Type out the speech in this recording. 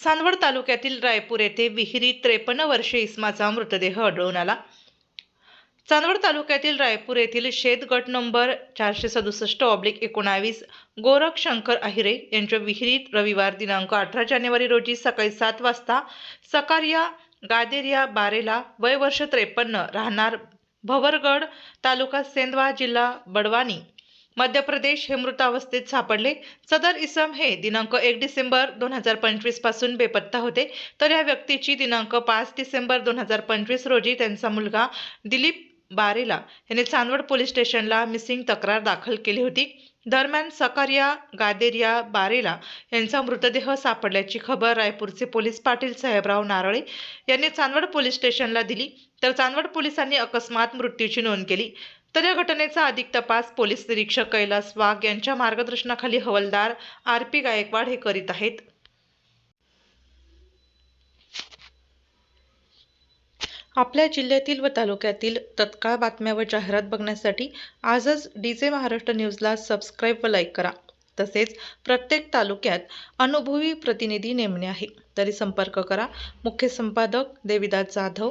चांदवड तालुक्यातील रायपूर येथे विहिरीत त्रेपन्न वर्षे इस्माचा मृतदेह आढळून आला. चांदवड तालुक्यातील रायपूर येथील शेत गट नंबर चारशे सदुसष्ट ऑब्लिक एकोणावीस गोरख शंकर अहिरे यांच्या विहिरीत रविवार दिनांक अठरा जानेवारी रोजी सकाळी सात वाजता सकारिया गादेरिया बारेला वय वर्ष त्रेपन्न राहणार भवरगड तालुका सेंदवा जिल्हा बडवानी मध्य प्रदेश हे मृतावस्थेत सापडले. सदर इसम हे दिनांक एक डिसेंबर दोन हजार पंचवीसपासून बेपत्ता होते. तर या व्यक्तीची दिनांक पाच डिसेंबर दोन हजार पंचवीस रोजी त्यांचा मुलगा दिलीप बारेला याने चांदवड पोलीस स्टेशनला मिसिंग तक्रार दाखल केली होती. दरम्यान सकारिया गादेरिया बारेला यांचा मृतदेह सापडल्याची खबर रायपूरचे पोलीस पाटील साहेबराव नारळे यांनी चांदवड पोलीस स्टेशनला दिली. तर चांदवड पोलिसांनी अकस्मात मृत्यूची नोंद केली. तर या घटनेचा अधिक तपास पोलीस निरीक्षक कैलास वाघ यांच्या मार्गदर्शनाखाली हवालदार आर पी गायकवाड हे करीत आहेत. आपल्या जिल्ह्यातील व तालुक्यातील तत्काळ बातम्या व जाहिरात बघण्यासाठी आजच डी जे महाराष्ट्र न्यूजला सबस्क्राईब व लाईक करा. तसेच प्रत्येक तालुक्यात अनुभवी प्रतिनिधी नेमणे आहे. तरी संपर्क करा. मुख्य संपादक देविदास जाधव